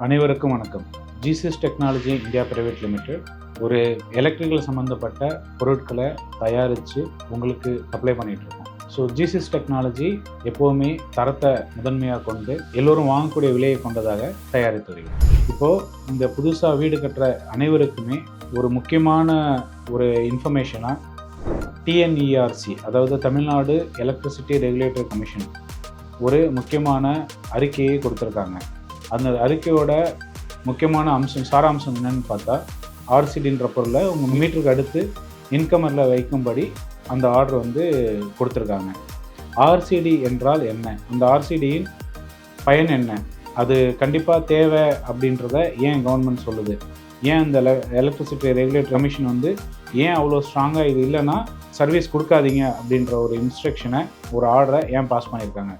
அனைவருக்கும் வணக்கம். GCS technology India private limited ஒரு எலக்ட்ரிக்கல் சம்மந்தப்பட்ட பொருட்களை தயாரித்து உங்களுக்கு சப்ளை பண்ணிகிட்ருக்கோம் இருக்கோம். ஸோ ஜிசிஎஸ் டெக்னாலஜி எப்போவுமே தரத்தை முதன்மையாக கொண்டு எல்லோரும் வாங்கக்கூடிய விலையை கொண்டதாக தயாரித்து வருகிறோம் இப்போது இந்த புதுசாக வீடு கட்டுற அனைவருக்குமே ஒரு முக்கியமான ஒரு இன்ஃபர்மேஷனாக டிஎன்இஆர்சி அதாவது தமிழ்நாடு எலக்ட்ரிசிட்டி ரெகுலேட்டரி கமிஷன் ஒரு முக்கியமான அறிக்கையை கொடுத்துருக்காங்க. அந்த அறிக்கையோட முக்கியமான அம்சம் சாராம்சம் என்னன்னு பார்த்தா ஆர்சிடின்ற பொருளை உங்கள் மீட்டருக்கு அடுத்து இன்கமரில் வைக்கும்படி அந்த ஆர்டர் வந்து கொடுத்துருக்காங்க. ஆர்சிடி என்றால் என்ன? அந்த ஆர்சிடியின் பயன் என்ன? அது கண்டிப்பாக தேவை அப்படின்றத ஏன் கவர்மெண்ட் சொல்லுது? ஏன் அந்த எலக்ட்ரிசிட்டி ரெகுலேட் கமிஷன் வந்து ஏன் அவ்வளோ ஸ்ட்ராங்காக இது இல்லைன்னா சர்வீஸ் கொடுக்காதீங்க அப்படின்ற ஒரு இன்ஸ்ட்ரக்ஷனை ஒரு ஆர்டரை ஏன் பாஸ் பண்ணியிருக்காங்க?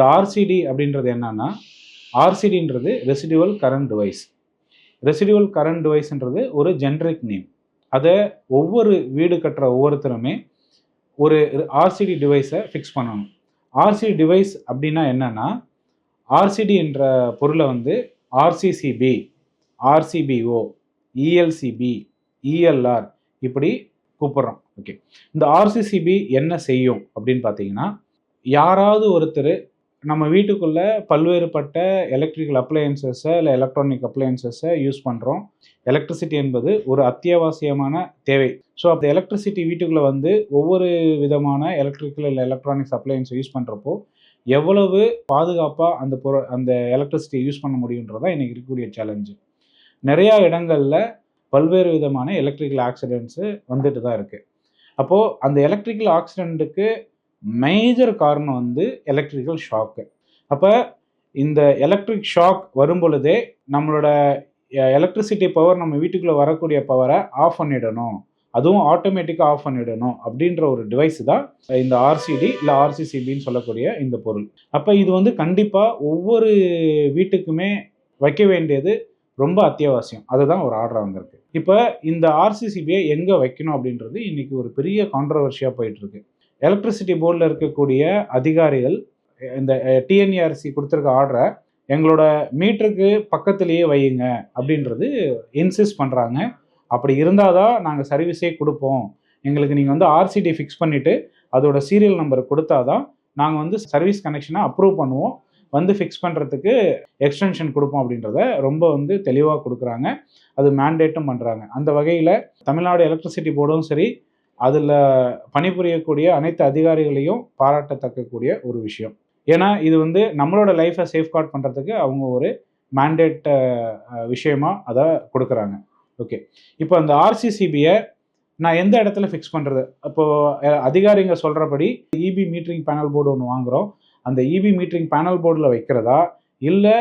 இந்த ஆர்சிடி அப்படின்றது என்னன்னா ஆர்சிடின்றது residual current device residual current டிவைஸ்ன்றது ஒரு ஜென்ரிக் நேம் அதை ஒவ்வொரு வீடு கட்டுற ஒவ்வொருத்தருமே ஒரு ஆர்சிடி டிவைஸை ஃபிக்ஸ் பண்ணணும். ஆர்சிடி டிவைஸ் அப்படின்னா என்னன்னா ஆர்சிடி என்ற பொருளை வந்து ஆர்சிசிபி ஆர்சிபிஓ இஎல்சிபி இஎல்ஆர் இப்படி கூப்பிட்றோம். ஓகே இந்த ஆர்சிசிபி என்ன செய்யும் அப்படின்னு பார்த்தீங்கன்னா யாராவது ஒருத்தர் நம்ம வீட்டுக்குள்ளே பல்வேறுபட்ட எலக்ட்ரிக்கல் அப்ளையன்சஸை இல்லை எலக்ட்ரானிக் அப்ளையன்சஸை யூஸ் பண்ணுறோம் எலக்ட்ரிசிட்டி என்பது ஒரு அத்தியாவசியமான தேவை. ஸோ அந்த எலக்ட்ரிசிட்டி வீட்டுக்குள்ளே வந்து ஒவ்வொரு விதமான எலக்ட்ரிக்கல் இல்லை எலக்ட்ரானிக்ஸ் அப்ளையன்ஸை யூஸ் பண்ணுறப்போ எவ்வளவு பாதுகாப்பாக அந்த பொரு அந்த எலக்ட்ரிசிட்டியை யூஸ் பண்ண முடியுன்றதான் இன்றைக்கி இருக்கக்கூடிய சேலஞ்சு நிறையா இடங்களில் பல்வேறு விதமான எலக்ட்ரிக்கல் ஆக்சிடென்ட்ஸு வந்துட்டு தான் இருக்குது அப்போது அந்த எலக்ட்ரிக்கல் ஆக்சிடெண்ட்டுக்கு மேஜர் காரணம் வந்து எலக்ட்ரிக்கல் ஷாக்கு அப்போ இந்த எலக்ட்ரிக் ஷாக் வரும் பொழுதே நம்மளோட எலக்ட்ரிசிட்டி பவர் நம்ம வீட்டுக்குள்ளே வரக்கூடிய பவரை ஆஃப் பண்ணிடணும். அதுவும் ஆட்டோமேட்டிக்காக ஆஃப் பண்ணிடணும் அப்படின்ற ஒரு டிவைஸ் தான் இந்த ஆர்சிடி இல்லை ஆர்சிசிபின்னு சொல்லக்கூடிய இந்த பொருள். அப்போ இது வந்து கண்டிப்பாக ஒவ்வொரு வீட்டுக்குமே வைக்க வேண்டியது ரொம்ப அத்தியாவசியம். அதுதான் ஒரு ஆர்டர் வந்திருக்கு. இப்போ இந்த ஆர்சிசிபியை எங்கே வைக்கணும் அப்படின்றது இன்றைக்கி ஒரு பெரிய கான்ட்ரவர்ஷியாக போயிட்டுருக்கு எலக்ட்ரிசிட்டி போர்டில் இருக்கக்கூடிய அதிகாரிகள் இந்த டிஎன்ஏஆர்சி கொடுத்துருக்க ஆர்டரை எங்களோட மீட்டருக்கு பக்கத்துலேயே வையுங்க அப்படின்றது இன்சிஸ்ட் பண்ணுறாங்க அப்படி இருந்தால் தான் நாங்கள் சர்வீஸே கொடுப்போம். எங்களுக்கு நீங்கள் வந்து ஆர்சிடி ஃபிக்ஸ் பண்ணிவிட்டு அதோட சீரியல் நம்பர் கொடுத்தா தான் நாங்கள் வந்து சர்வீஸ் கனெக்ஷனை அப்ரூவ் பண்ணுவோம். வந்து ஃபிக்ஸ் பண்ணுறதுக்கு எக்ஸ்டென்ஷன் கொடுப்போம் அப்படின்றத ரொம்ப வந்து தெளிவாக கொடுக்குறாங்க. அது மேண்டேட்டும் பண்ணுறாங்க அந்த வகையில் தமிழ்நாடு எலக்ட்ரிசிட்டி போர்டும் சரி அதில் பணிபுரியக்கூடிய அனைத்து அதிகாரிகளையும் பாராட்டத்தக்கக்கூடிய ஒரு விஷயம். ஏன்னா இது வந்து நம்மளோட லைஃப்பை சேஃப்கார்ட் பண்ணுறதுக்கு அவங்க ஒரு மேண்டேட் விஷயமா அதை கொடுக்குறாங்க. ஓகே இப்போ அந்த ஆர்சிசிபியை நான் எந்த இடத்துல ஃபிக்ஸ் பண்ணுறது அப்போது அதிகாரிங்க சொல்கிறபடி இபி மீட்டரிங் பேனல் போர்டு ஒன்று வாங்குகிறோம் அந்த இபி மீட்டரிங் பேனல் போர்டில் வைக்கிறதா? இல்லை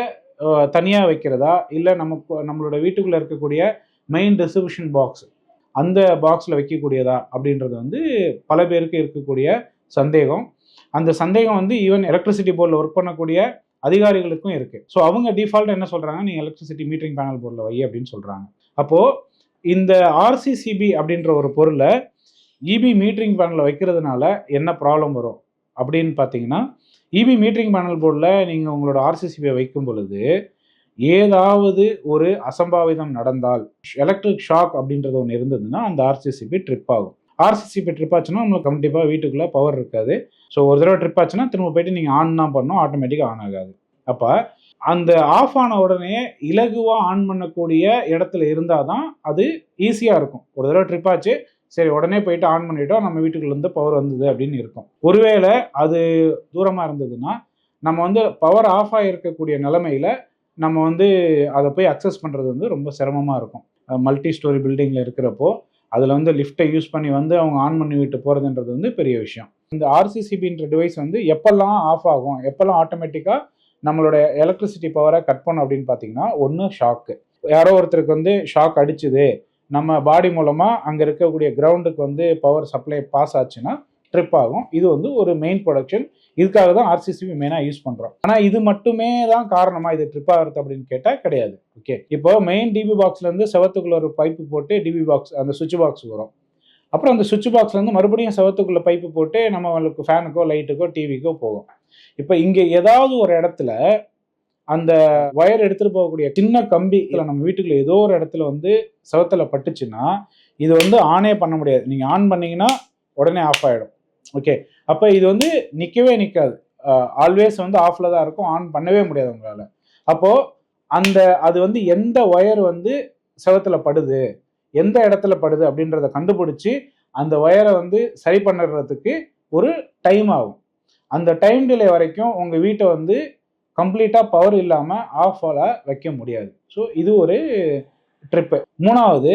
தனியாக வைக்கிறதா? இல்லை நமக்கு நம்மளோட வீட்டுக்குள்ளே இருக்கக்கூடிய மெயின் டிஸ்ட்ரிபியூஷன் பாக்ஸ் அந்த பாக்ஸில் வைக்கக்கூடியதா அப்படின்றது வந்து பல பேருக்கு இருக்கக்கூடிய சந்தேகம். அந்த சந்தேகம் வந்து ஈவன் எலக்ட்ரிசிட்டி போர்டில் ஒர்க் பண்ணக்கூடிய அதிகாரிகளுக்கும் இருக்குது ஸோ அவங்க டிஃபால்ட் என்ன சொல்கிறாங்க நீங்கள் எலக்ட்ரிசிட்டி மீட்டரிங் பேனல் போர்டில் வை அப்படின்னு சொல்கிறாங்க அப்போது இந்த ஆர்சிசிபி அப்படின்ற ஒரு பொருளை இபி மீட்டரிங் பேனலில் வைக்கிறதுனால என்ன ப்ராப்ளம் வரும்? அப்படின்னு பார்த்தீங்கன்னா இபி மீட்டரிங் பேனல் போர்டில் நீங்கள் உங்களோட ஆர்சிசிபியை வைக்கும் பொழுது ஏதாவது ஒரு அசம்பாவிதம் நடந்தால் எலக்ட்ரிக் ஷாக் அப்படின்றது ஒன்று இருந்ததுன்னா அந்த ஆர்சிசிபி ட்ரிப் ஆகும். ஆர்சிசிபி ட்ரிப் ஆச்சுன்னா உங்களுக்கு கண்டிப்பாக வீட்டுக்குள்ளே பவர் இருக்காது. ஸோ ஒரு தடவை ட்ரிப் ஆச்சுன்னா திரும்ப போயிட்டு நீங்கள் ஆன் தான் பண்ணோம் ஆட்டோமேட்டிக்காக ஆன் ஆகாது. அப்போ அந்த ஆஃப் ஆன உடனே இலகுவாக ஆன் பண்ணக்கூடிய இடத்துல இருந்தால் தான் அது ஈஸியாக இருக்கும். ஒரு தடவை ட்ரிப் ஆச்சு சரி உடனே போயிட்டு ஆன் பண்ணிட்டோம் நம்ம வீட்டுக்குள்ளேருந்து பவர் வந்தது அப்படின்னு இருக்கும். ஒருவேளை அது தூரமாக இருந்ததுன்னா நம்ம வந்து பவர் ஆஃப் ஆகிருக்கக்கூடிய நிலமையில நம்ம வந்து அதை போய் அக்சஸ் பண்ணுறது வந்து ரொம்ப சிரமமாக இருக்கும். மல்டி ஸ்டோரி பில்டிங்கில் இருக்கிறப்போ அதில் வந்து லிஃப்ட்டை யூஸ் பண்ணி வந்து அவங்க ஆன் பண்ணி விட்டு போகிறதுன்றது வந்து பெரிய விஷயம். இந்த ஆர்சிசிபின்ற டிவைஸ் வந்து எப்போல்லாம் ஆஃப் ஆகும் எப்போல்லாம் ஆட்டோமேட்டிக்காக நம்மளோட எலக்ட்ரிசிட்டி பவரை கட் பண்ணும் அப்படின்னு பார்த்தீங்கன்னா ஒன்று ஷாக்கு யாரோ ஒருத்தருக்கு வந்து ஷாக் அடிச்சுது நம்ம பாடி மூலமாக அங்கே இருக்கக்கூடிய கிரவுண்டுக்கு வந்து பவர் சப்ளை பாஸ் ஆச்சுன்னா ட்ரிப் ஆகும். இது வந்து ஒரு மெயின் ப்ரொடக்ஷன் இதுக்காக தான் ஆர்சிசிபி மெயினாக யூஸ் பண்ணுறோம் ஆனால் இது மட்டுமே தான் காரணமாக இது ட்ரிப் ஆகிறது அப்படின்னு கேட்டால் கிடையாது. ஓகே இப்போ மெயின் டிபி பாக்ஸ்லேருந்து செவத்துக்குள்ள ஒரு பைப்பு போட்டு டிபி பாக்ஸ் அந்த சுவிட்ச் பாக்ஸ் வரும். அப்புறம் அந்த சுவிட்ச் பாக்ஸ்லேருந்து மறுபடியும் செவத்துக்குள்ள பைப்பு போட்டு நம்மளுக்கு ஃபேனுக்கோ லைட்டுக்கோ டிவிக்கோ போகும். இப்போ இங்கே ஏதாவது ஒரு இடத்துல அந்த ஒயர் எடுத்துகிட்டு போகக்கூடிய சின்ன கம்பி இல்லை நம்ம வீட்டுக்குள்ள ஏதோ ஒரு இடத்துல வந்து செவத்தில் பட்டுச்சுன்னா இது வந்து ஆனே பண்ண முடியாது. நீங்கள் ஆன் பண்ணிங்கன்னா உடனே ஆஃப் ஆகிடும் ஓகே அப்போ இது வந்து நிற்கவே நிற்காது ஆல்வேஸ் வந்து ஆஃபில் தான் இருக்கும். ஆன் பண்ணவே முடியாது உங்களால். அப்போது அந்த அது வந்து எந்த ஒயர் வந்து செவத்தில் படுது எந்த இடத்துல படுது அப்படின்றத கண்டுபிடிச்சி அந்த ஒயரை வந்து சரி பண்ணுறதுக்கு ஒரு டைம் ஆகும். அந்த டைம் டிலே வரைக்கும் உங்கள் வீட்டை வந்து கம்ப்ளீட்டாக பவர் இல்லாமல் ஆஃபால் வைக்க முடியாது. ஸோ இது ஒரு ட்ரிப்பு மூணாவது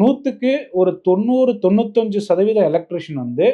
நூற்றுக்கு ஒரு தொண்ணூறு தொண்ணூத்தஞ்சு சதவீத எலக்ட்ரிஷியன் வந்து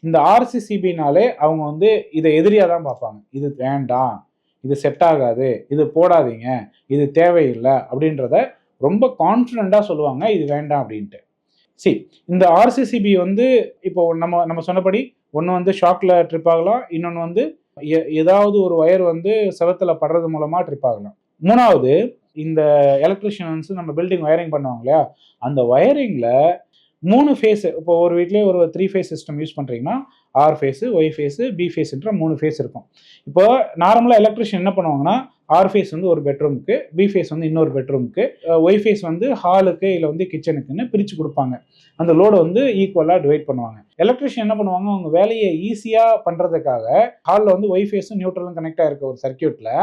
இந்த ஆர்சிசிபினாலே அவங்க வந்து இதை எதிரியாக தான் பார்ப்பாங்க. இது வேண்டாம். இது செட் ஆகாது. இது போடாதீங்க. இது தேவையில்லை அப்படின்றத ரொம்ப கான்ஃபிடெண்ட்டாக சொல்லுவாங்க. இது வேண்டாம் அப்படின்ட்டு. சி இந்த ஆர்சிசிபி வந்து இப்போ நம்ம நம்ம சொன்னபடி ஒன்று வந்து ஷாக்கில் ட்ரிப் ஆகலாம். இன்னொன்று வந்து எ- ஏதாவது ஒரு ஒயர் வந்து செவத்தில் படுறது மூலமாக ட்ரிப் ஆகலாம். மூணாவது இந்த எலக்ட்ரிஷியன்ஸ் நம்ம பில்டிங் வயரிங் பண்ணுவாங்க இல்லையா? அந்த ஒயரிங்கில் மூணு ஃபேஸ் இப்போ ஒரு வீட்லேயே ஒரு த்ரீ ஃபேஸ் சிஸ்டம் யூஸ் பண்ணுறீங்கன்னா R phase Y phase B ஃபேஸுன்ற மூணு ஃபேஸ் இருக்கும். இப்போ நார்மலாக எலக்ட்ரிஷியன் என்ன பண்ணுவாங்கன்னா ஆர் ஃபேஸ் வந்து ஒரு பெட்ரூமுக்கு பி ஃபேஸ் வந்து இன்னொரு பெட்ரூமுக்கு ஒய் ஃபேஸ் வந்து ஹாலுக்கு இல்லை வந்து கிச்சனுக்குன்னு பிரித்து கொடுப்பாங்க. அந்த லோடை வந்து ஈக்குவலாக டிவைட் பண்ணுவாங்க. எலக்ட்ரிஷியன் என்ன பண்ணுவாங்க அவங்க வேலையை ஈஸியாக பண்ணுறதுக்காக ஹாலில் வந்து ஒய் ஃபேஸும் நியூட்ரலும் கனெக்ட் ஆகிருக்க ஒரு சர்க்கியூட்டில்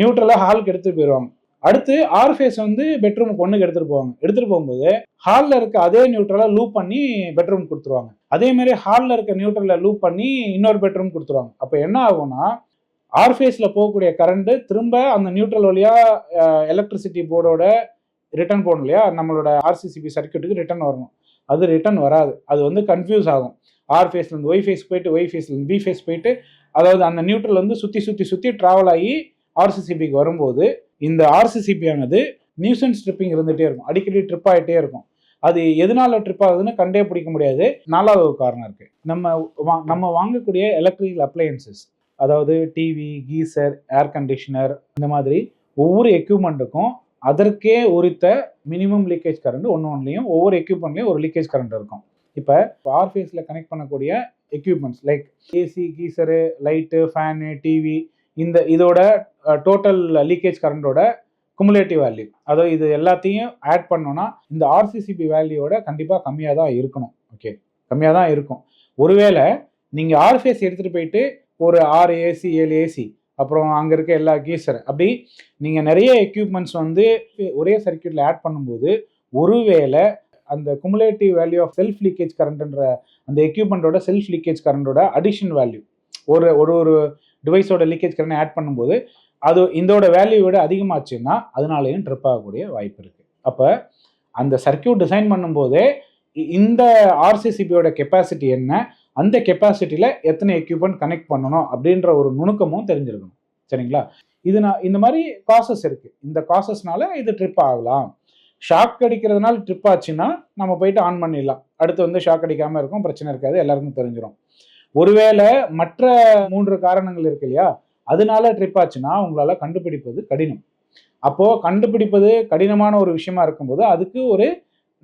நியூட்ரலாக ஹாலுக்கு எடுத்துகிட்டு போயிடுவாங்க அடுத்து ஆர் ஃபேஸ் வந்து பெட்ரூமுக்கு ஒன்றுக்கு எடுத்துகிட்டு போவாங்க. எடுத்துகிட்டு போகும்போது ஹாலில் இருக்க அதே நியூட்ரலாக லூப் பண்ணி பெட்ரூம் கொடுத்துருவாங்க. அதே மாதிரி ஹாலில் இருக்க நியூட்ரலை லூப் பண்ணி இன்னொரு பெட்ரூம் கொடுத்துருவாங்க. அப்போ என்ன ஆகும்னா ஆர் ஃபேஸில் போகக்கூடிய கரண்ட்டு திரும்ப அந்த நியூட்ரல் வழியாக எலக்ட்ரிசிட்டி போர்டோட ரிட்டர்ன் போகணும் இல்லையா? நம்மளோட ஆர்சிசிபி சர்க்கியூட்டுக்கு ரிட்டர்ன் வரணும். அது ரிட்டர்ன் வராது. அது வந்து கன்ஃபியூஸ் ஆகும். ஆர் ஃபேஸ்லேருந்து ஒய் ஃபேஸ் போயிட்டு ஒய் ஃபேஸ்லேருந்து பி ஃபேஸ் போயிட்டு அதாவது அந்த நியூட்ரல் வந்து சுற்றி சுற்றி சுற்றி ட்ராவல் ஆகி ஆர்சிசிபிக்கு வரும்போது இந்த ஆர்சிசிபி ஆனது நியூசன்ஸ் ட்ரிப்பிங் இருந்துகிட்டே இருக்கும். அடிக்கடி ட்ரிப் ஆகிட்டே இருக்கும். அது எதனால ட்ரிப் ஆகுதுன்னு கண்டே பிடிக்க முடியாது. நாலாவது ஒரு காரணம் இருக்கு. நம்ம வா- நம்ம வாங்கக்கூடிய எலக்ட்ரிக்கல் அப்ளையன்சஸ் அதாவது டிவி கீசர் ஏர் கண்டிஷனர் இந்த மாதிரி ஒவ்வொரு எக்யூப்மெண்ட்டுக்கும் அதற்கே உரித்த மினிமம் லீக்கேஜ் கரண்ட் ஒன்று ஒன்றுலையும் ஒவ்வொரு எக்யூப்மெண்ட்லையும் ஒரு லீக்கேஜ் கரண்ட் இருக்கும். இப்போ ஆர் ஃபேஸில் கனெக்ட் பண்ணக்கூடிய equipments like AC geyser light fan TV இந்த இதோட டோட்டல் லீக்கேஜ் கரண்டோட குமுலேட்டிவ் வேல்யூ அதாவது இது எல்லாத்தையும் ஆட் பண்ணோன்னா இந்த ஆர்சிசிபி வேல்யூவோட கண்டிப்பாக கம்மியாக தான் இருக்கணும். ஓகே கம்மியாக தான் இருக்கும். ஒருவேளை நீங்கள் ஆர்ஃபேஸ் எடுத்துகிட்டு போயிட்டு ஒரு ஆறு ஏசி ஏழு ஏசி அப்புறம் அங்கே இருக்க எல்லா கீசர் அப்படி நீங்கள் நிறைய எக்யூப்மெண்ட்ஸ் வந்து ஒரே சர்க்கியூட்டில் ஆட் பண்ணும்போது ஒருவேளை அந்த cumulative value of self leakage கரண்ட்ன்ற அந்த எக்யூப்மெண்ட்டோட செல்ஃப் லீக்கேஜ் கரண்டோட அடிஷன் வேல்யூ ஒரு ஒரு ஒரு டிவைஸோட லீக்கேஜ் கரண்ட் ஆட் பண்ணும்போது அது இதோட வேல்யூ விட அதிகமாச்சுன்னா அதனாலேயும் ட்ரிப் ஆகக்கூடிய வாய்ப்பு இருக்குது அப்போ அந்த சர்க்கியூட் டிசைன் பண்ணும்போதே இ- இந்த ஆர்சிசிபியோட கெப்பாசிட்டி என்ன அந்த கெப்பாசிட்டியில் எத்தனை எக்யூப்மெண்ட் கனெக்ட் பண்ணணும் அப்படின்ற ஒரு நுணுக்கமும் தெரிஞ்சிருக்கணும். சரிங்களா? இது நான் இந்த மாதிரி காசஸ் இருக்குது இந்த காசஸ்னால இது ட்ரிப் ஆகலாம். ஷாக் அடிக்கிறதுனால ட்ரிப் ஆச்சுன்னா நம்ம போயிட்டு ஆன் பண்ணிடலாம். அடுத்து வந்து ஷாக் அடிக்காமல் இருக்கும் பிரச்சனை இருக்காது எல்லாருக்கும் தெரிஞ்சிடும் ஒருவேளை மற்ற மூன்று காரணங்கள் இருக்கு இல்லையா? அதனால ட்ரிப் ஆச்சுன்னா உங்களால் கண்டுபிடிப்பது கடினம். அப்போது கண்டுபிடிப்பது கடினமான ஒரு விஷயமா இருக்கும்போது அதுக்கு ஒரு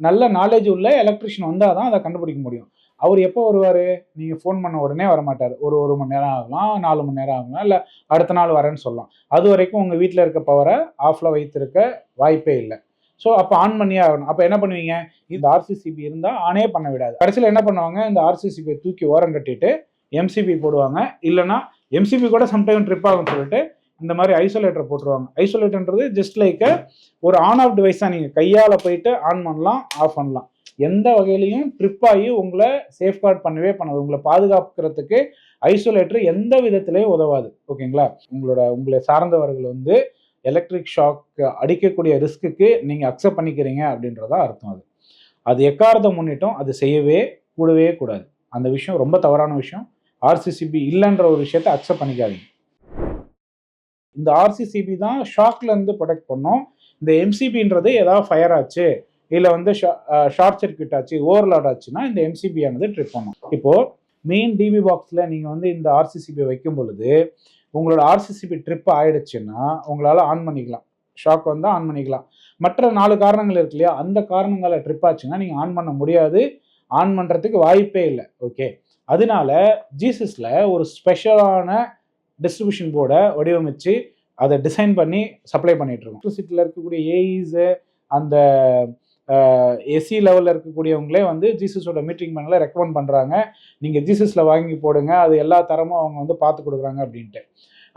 நல்ல நாலேஜ் உள்ள எலக்ட்ரிஷியன் வந்தால் தான் அதை கண்டுபிடிக்க முடியும். அவர் எப்போ வருவார்? நீங்கள் ஃபோன் பண்ண உடனே வர மாட்டார் ஒரு ஒரு மணி நேரம் ஆகலாம் நாலு மணி நேரம் ஆகலாம் இல்லை அடுத்த நாள் வரேன்னு சொல்லலாம். அது வரைக்கும் உங்கள் வீட்டில் இருக்க பவரை ஆஃபில் வைத்திருக்க வாய்ப்பே இல்லை. ஸோ அப்போ ஆன் பண்ணியே ஆகணும். அப்போ என்ன பண்ணுவீங்க? இந்த ஆர்சிசிபி இருந்தால் ஆனே பண்ண விடாது. கடைசியில் என்ன பண்ணுவாங்க? இந்த ஆர்சிசிபியை தூக்கி ஓரம் கட்டிட்டு எம்சிபி போடுவாங்க. இல்லைன்னா எம்சிபி கூட சம்டைம் ட்ரிப் ஆகும்னு சொல்லிட்டு இந்த மாதிரி ஐசோலேட்டர் போட்டுருவாங்க. ஐசோலேட்டர்ன்றது ஜஸ்ட் லைக் ஒரு ஆன் ஆஃப் டிவைஸ் தான் நீங்கள் கையால் போயிட்டு ஆன் பண்ணலாம் ஆஃப் பண்ணலாம். எந்த வகையிலையும் ட்ரிப் ஆகி உங்களை சேஃப்கார்ட் பண்ணவே பண்ணாது. உங்களை பாதுகாக்கிறதுக்கு ஐசோலேட்டர் எந்த விதத்திலையும் உதவாது. ஓகேங்களா உங்களோட உங்களை சார்ந்தவர்கள் வந்து எலக்ட்ரிக் ஷாக் அடிக்கக்கூடிய ரிஸ்க்குக்கு நீங்கள் அக்செப்ட் பண்ணிக்கிறீங்க அப்படின்றதா அர்த்தம் அது. அது எக்காரத்தை முன்னிட்டும் அது செய்யவே கூடவே கூடாது. அந்த விஷயம் ரொம்ப தவறான விஷயம். ஆர்சிசிபி இல்லைன்ற ஒரு விஷயத்தை அக்செப்ட் பண்ணிக்காதீங்க. இந்த ஆர்சிசிபி தான் ஷாக்ல இருந்து ப்ரொடெக்ட் பண்ணோம். இந்த எம்சிபின்றது ஏதாவது ஃபயர் ஆச்சு இல்லை வந்து ஷார்ட் சர்க்கியூட் ஆச்சு ஓவர்லோட் ஆச்சுன்னா இந்த எம்சிபி ஆனது ட்ரிப் பண்ணும். இப்போது மெயின் டிபி பாக்ஸில் நீங்கள் வந்து இந்த ஆர்சிசிபி வைக்கும் பொழுது உங்களோட ஆர்சிசிபி ட்ரிப் ஆயிடுச்சுன்னா உங்களால் ஆன் பண்ணிக்கலாம். ஷாக் வந்தால் ஆன் பண்ணிக்கலாம். மற்ற நாலு காரணங்கள் இருக்கு இல்லையா? அந்த காரணங்களை ட்ரிப் ஆச்சுன்னா நீங்கள் ஆன் பண்ண முடியாது. ஆன் பண்ணுறதுக்கு வாய்ப்பே இல்லை. ஓகே அதனால ஜீசஸில் ஒரு ஸ்பெஷலான டிஸ்ட்ரிபியூஷன் போர்டை வடிவமைச்சு அதை டிசைன் பண்ணி சப்ளை பண்ணிகிட்ருக்கோம் எலக்ட்ரிசிட்டியில் இருக்கக்கூடிய ஏஇஸு அந்த எஸ்சி லெவலில் இருக்கக்கூடியவங்களே வந்து ஜீசஸோட மீட்டிங் பேனலை ரெக்கமெண்ட் பண்ணுறாங்க நீங்கள் ஜீசஸில் வாங்கி போடுங்க அது எல்லா தரமும் அவங்க வந்து பார்த்து கொடுக்குறாங்க அப்படின்ட்டு.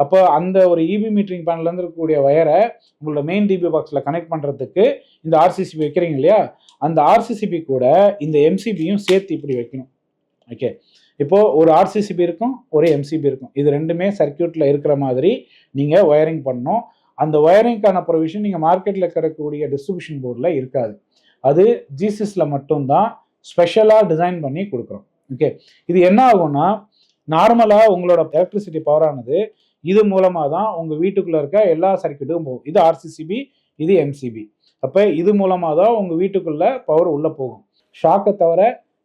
அப்போ அந்த ஒரு இபி மீட்டரிங் பேனல்லேருந்து இருக்கக்கூடிய ஒயரை உங்களோட மெயின் டிபி பாக்ஸில் கனெக்ட் பண்ணுறதுக்கு இந்த ஆர்சிசிபி வைக்கிறீங்க இல்லையா? அந்த ஆர்சிசிபி கூட இந்த எம்சிபியும் சேர்த்து இப்படி வைக்கணும். ஓகே இப்போது ஒரு ஆர்சிசிபி இருக்கும் ஒரு எம்சிபி இருக்கும். இது ரெண்டுமே சர்க்கியூட்டில் இருக்கிற மாதிரி நீங்கள் ஒயரிங் பண்ணணும். அந்த ஒயரிங்க்கான ப்ரொவிஷன் நீங்கள் மார்க்கெட்டில் கிடைக்கக்கூடிய டிஸ்ட்ரிபியூஷன் போர்டில் இருக்காது. அது ஜிசிஸில் மட்டும்தான் ஸ்பெஷலாக டிசைன் பண்ணி கொடுக்குறோம். ஓகே இது என்ன ஆகும்னா நார்மலாக உங்களோட எலக்ட்ரிசிட்டி பவரானது இது மூலமாக தான் உங்கள் வீட்டுக்குள்ளே இருக்க எல்லா சர்க்கியூட்டும் போகும். இது ஆர்சிசிபி இது எம்சிபி அப்போ இது மூலமாக தான் உங்கள் வீட்டுக்குள்ளே பவர் உள்ளே போகும். ஷாக்கை தவிர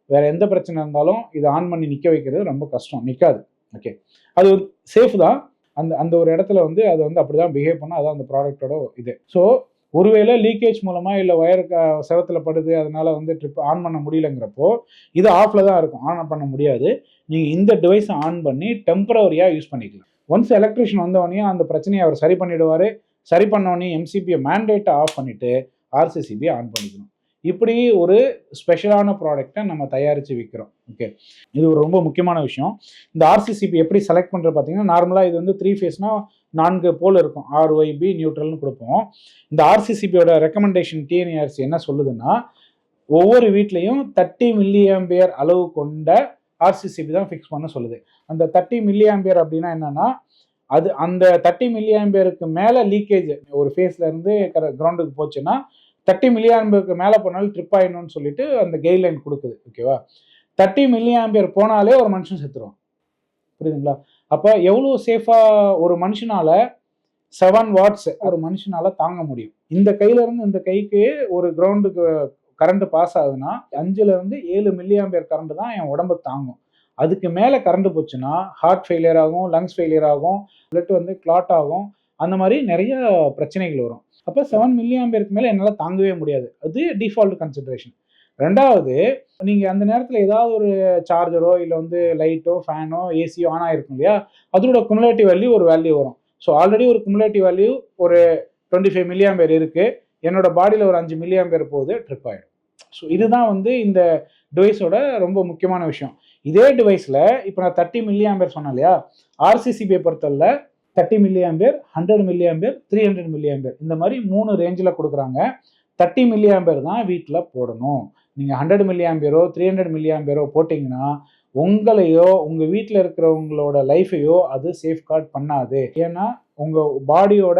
வேறு எந்த பிரச்சனை இருந்தாலும் இதை ஆன் பண்ணி நிற்க வைக்கிறது ரொம்ப கஷ்டம். நிற்காது ஓகே அது சேஃப் தான். அந்த அந்த ஒரு இடத்துல வந்து அது வந்து அப்படி தான் பிஹேவ் பண்ணால் அதான் அந்த ப்ராடக்டோட இது. ஸோ ஒருவேளை லீக்கேஜ் மூலமாக இல்லை ஒயர் செவத்தில் படுது அதனால் வந்து ட்ரிப் ஆன் பண்ண முடியலங்கிறப்போ இது ஆஃபில் தான் இருக்கும். ஆன் பண்ண முடியாது. நீங்கள் இந்த டிவைஸை ஆன் பண்ணி டெம்பரவரியாக யூஸ் பண்ணிக்கலாம். ஒன்ஸ் எலக்ட்ரிஷியன் வந்தவொடனே அந்த பிரச்சனையை அவர் சரி பண்ணிவிடுவார் சரி பண்ணோடனே எம்சிபியை மேண்டேட்டை ஆஃப் பண்ணிவிட்டு ஆர்சிசிபியை ஆன் பண்ணிக்கணும். இப்படி ஒரு ஸ்பெஷலான ப்ராடக்டை நம்ம தயாரித்து விற்கிறோம் ஓகே இது ஒரு ரொம்ப முக்கியமான விஷயம். இந்த ஆர்சிசிபி எப்படி செலக்ட் பண்ணுறது பார்த்தீங்கன்னா நார்மலாக இது வந்து த்ரீ ஃபேஸ்னால் நான்கு போல் இருக்கும். ஆர்ஒய்பி நியூட்ரல்னு கொடுப்போம். இந்த ஆர்சிசிபியோட ரெக்கமெண்டேஷன் டிஎன்ஏஆர்சி என்ன சொல்லுதுன்னா ஒவ்வொரு வீட்லேயும் தேர்ட்டி மில்லியம்பியர் அளவு கொண்ட ஆர்சிசிபி தான் ஃபிக்ஸ் பண்ண சொல்லுது. அந்த தேர்ட்டி மில்லியாம்பியர் அப்படின்னா என்னன்னா அது அந்த தேர்ட்டி மில்லியாம்பியருக்கு மேலே லீக்கேஜ் ஒரு ஃபேஸ்லேருந்து கிரவுண்டுக்கு போச்சுன்னா தேர்ட்டி மில்லியாம்பியருக்கு மேலே போனாலும் ட்ரிப் ஆயிடணும்னு சொல்லிட்டு அந்த கைட்லைன் கொடுக்குது. ஓகேவா தேர்ட்டி மில்லியாம்பியர் போனாலே ஒரு மனுஷன் செத்துருவான். புரியுதுங்களா? அப்போ எவ்வளோ சேஃபாக ஒரு மனுஷனால் செவன் வாட்ஸ் ஒரு மனுஷனால் தாங்க முடியும். இந்த கையிலேருந்து இந்த கைக்கு ஒரு கிரவுண்டுக்கு கரண்ட் பாஸ் ஆகுதுன்னா அஞ்சுலேருந்து ஏழு மில்லியாம்பியர் கரண்ட் தான் என் உடம்பு தாங்கும். அதுக்கு மேலே கரண்ட் போச்சுன்னா ஹார்ட் ஃபெயிலியர் ஆகும் லங்ஸ் ஃபெயிலியர் ஆகும் பிளட் வந்து கிளாட் ஆகும் அந்த மாதிரி நிறைய பிரச்சனைகள் வரும். அப்போ செவன் மில்லியாம்பியருக்கு மேலே என்னால் தாங்கவே முடியாது. அது டிஃபால்ட் கன்சிடரேஷன் ரெண்டாவது நீங்கள் அந்த நேரத்தில் ஏதாவது ஒரு சார்ஜரோ இல்லை வந்து லைட்டோ ஃபேனோ ஏசியோ ஆன் ஆகிருக்கும் இல்லையா? அதோட குமுலேட்டிவ் வேல்யூ ஒரு வேல்யூ வரும். ஸோ ஆல்ரெடி ஒரு குமுலேட்டிவ் வேல்யூ ஒரு டுவெண்ட்டி ஃபைவ் மில்லியம் பேர் இருக்குது என்னோட பாடியில் ஒரு அஞ்சு மில்லியாம்பேர் போகுது ட்ரிப் ஆகிடும் ஸோ இதுதான் வந்து இந்த டிவைஸோட ரொம்ப முக்கியமான விஷயம். இதே டிவைஸில் இப்போ நான் தேர்ட்டி மில்லியாம்பேர் சொன்னேன் இல்லையா? ஆர்சிசிபியை பொறுத்தவரை thirty milliampere hundred milliampere three hundred milliampere இந்த மாதிரி மூணு ரேஞ்சில் கொடுக்குறாங்க. தேர்ட்டி மில்லியாம்பேர் தான் வீட்டில் போடணும். நீங்கள் ஹண்ட்ரட் மில்லியாம்பியரோ த்ரீ ஹண்ட்ரட் மில்லியாம்பியரோ போட்டிங்கன்னா உங்களையோ உங்கள் வீட்டில் இருக்கிறவங்களோட லைஃபையோ அது சேஃப்கார்ட் பண்ணாது. ஏன்னா உங்கள் பாடியோட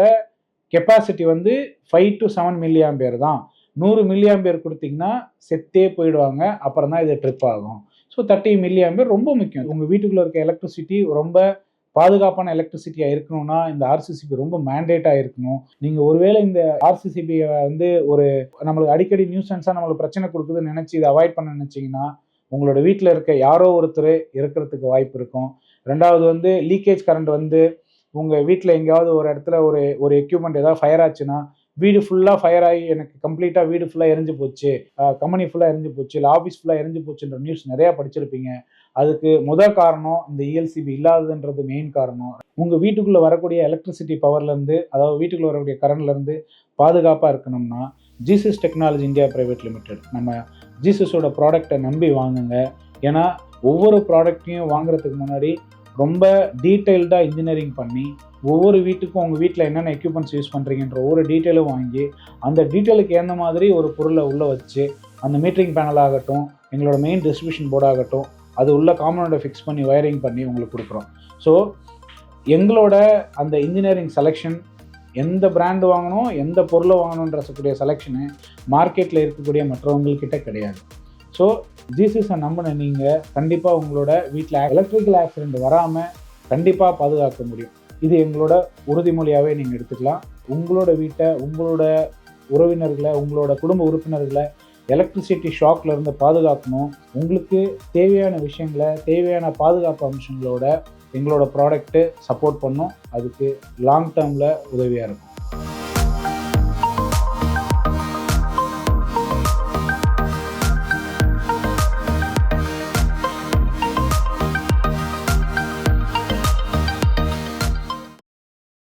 கெப்பாசிட்டி வந்து ஃபைவ் டு செவன் மில்லியாம்பியர் தான். நூறு மில்லியாம்பியர் கொடுத்தீங்கன்னா செத்தே போயிடுவாங்க அப்புறம் தான் இது ட்ரிப் ஆகும். ஸோ தேர்ட்டி மில்லியாம்பியர் ரொம்ப முக்கியம். உங்கள் வீட்டுக்குள்ளே இருக்க எலக்ட்ரிசிட்டி ரொம்ப பாதுகாப்பான எலக்ட்ரிசிட்டியாக இருக்கணும்னா இந்த ஆர்சிசிபி ரொம்ப மேண்டேட்டாக இருக்கணும். நீங்கள் ஒருவேளை இந்த ஆர்சிசிபியை வந்து ஒரு நம்மளுக்கு அடிக்கடி நியூசன்ஸாக நம்மளுக்கு பிரச்சனை கொடுக்குதுன்னு நினச்சி இதை அவாய்ட் பண்ண நினச்சிங்கன்னா உங்களோட வீட்டில் இருக்க யாரோ ஒருத்தர் இருக்கிறதுக்கு வாய்ப்பு இருக்கும். ரெண்டாவது வந்து லீக்கேஜ் கரண்ட் வந்து உங்கள் வீட்டில் எங்கேயாவது ஒரு இடத்துல ஒரு ஒரு எக்யூப்மெண்ட் ஏதாவது ஃபயர் ஆச்சுன்னா வீடு ஃபுல்லாக ஃபயர் ஆகி எனக்கு கம்ப்ளீட்டாக வீடு ஃபுல்லாக எரிஞ்சு போச்சு. கம்பெனி ஃபுல்லாக எரிஞ்சு போச்சு. இல்லை ஆஃபீஸ் ஃபுல்லாக எரிஞ்சு போச்சுன்ற நியூஸ் நிறையா படிச்சிருப்பீங்க. அதுக்கு முதல் காரணம் இந்த இஎல்சிபி இல்லாததுன்றது மெயின் காரணம். உங்கள் வீட்டுக்குள்ளே வரக்கூடிய எலக்ட்ரிசிட்டி பவர்லேருந்து அதாவது வீட்டுக்குள்ளே வரக்கூடிய கரண்ட்லேருந்து பாதுகாப்பாக இருக்கணும்னா Jesus technology India private limited நம்ம ஜீசஸோட ப்ராடக்டை நம்பி வாங்குங்க. ஏன்னா ஒவ்வொரு ப்ராடக்ட்டையும் வாங்குறதுக்கு முன்னாடி ரொம்ப டீட்டெயில்டாக இன்ஜினியரிங் பண்ணி ஒவ்வொரு வீட்டுக்கும் உங்கள் வீட்டில் என்னென்ன எக்யூப்மெண்ட்ஸ் யூஸ் பண்ணுறீங்கன்ற ஒவ்வொரு டீட்டெயிலும் வாங்கி அந்த டீட்டெயிலுக்கு ஏற்ற மாதிரி ஒரு பொருளை உள்ளே வச்சு அந்த மீட்டரிங் பேனல் ஆகட்டும் எங்களோட மெயின் டிஸ்ட்ரிபியூஷன் போர்டு ஆகட்டும் அது உள்ள காம்பனோட ஃபிக்ஸ் பண்ணி ஒயரிங் பண்ணி உங்களுக்கு கொடுக்குறோம். ஸோ எங்களோட அந்த இன்ஜினியரிங் செலெக்ஷன் எந்த பிராண்டு வாங்கணும் எந்த பொருளை வாங்கணுன்றக்கூடிய செலெக்ஷனு மார்க்கெட்டில் இருக்கக்கூடிய மற்றவங்கக்கிட்ட கிடையாது. ஸோ ஜீசஸை நம்பின நீங்கள் கண்டிப்பாக உங்களோட வீட்டில் எலக்ட்ரிக்கல் ஆக்சிடெண்ட் வராமல் கண்டிப்பாக பாதுகாக்க முடியும். இது எங்களோட உறுதிமொழியாகவே நீங்கள் எடுத்துக்கலாம். உங்களோட வீட்டை உங்களோட உறவினர்களை உங்களோட குடும்ப உறுப்பினர்களை எலக்ட்ரிசிட்டி ஷாக்ல இருந்து பாதுகாக்கணும். உங்களுக்கு தேவையான விஷயங்களை தேவையான பாதுகாப்பு அம்சங்களோட எங்களோட ப்ராடக்ட்டு சப்போர்ட் பண்ணும். அதுக்கு லாங் டேர்மில் உதவியாக இருக்கும்.